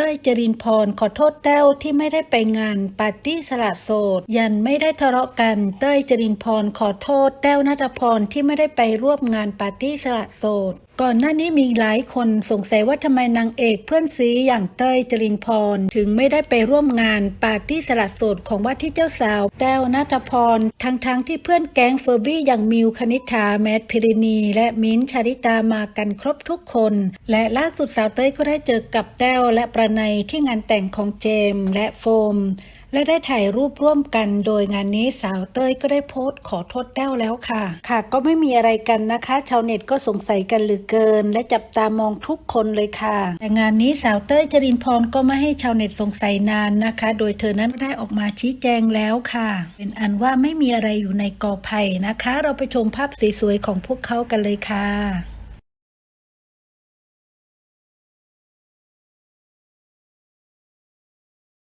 ต้ยจรินพรขอโทษแต้วที่ไม่ได้ไปงานปาร์ตี้สละโสด ยันไม่ได้ทะเลาะกัน เต้ยจรินพรขอโทษแต้วนัทพรที่ไม่ได้ไปร่วมงานปาร์ตี้สละโสด ก่อนหน้านี้มีหลายคนสงสัยว่าทำไมนางเอกเพื่อนซีอย่างเต้ยจรินพร ถึงไม่ได้ไปร่วมงานปาร์ตี้สละโสดของว่าที่เจ้าสาว แต้วนัทพร ทั้งๆทที่เพื่อนแก๊งเฟอร์บี้อย่างมิวคณิษฐาแมทพิรินี และมิ้นชาริตามากันครบทุกคน และล่าสุดสาวเต้ยก็ได้เจอกับแต้วและประไนที่งานแต่งของเจมและโฟม และได้ถ่ายรูปร่วมกัน โดยงานนี้สาวเต้ยก็ได้โพสต์ขอโทษแต้วแล้วค่ะ ค่ะ ก็ไม่มีอะไรกันนะคะ ชาวเน็ตก็สงสัยกันเหลือเกิน และจับตามองทุกคนเลยค่ะ แต่งานนี้สาวเต้ยจรินพรก็ไม่ให้ชาวเน็ตสงสัยนานนะคะ โดยเธอนั้นได้ออกมาชี้แจงแล้วค่ะ เป็นอันว่าไม่มีอะไรอยู่ในกอไผ่นะคะ เราไปชมภาพสวยๆของพวกเขากันเลยค่ะ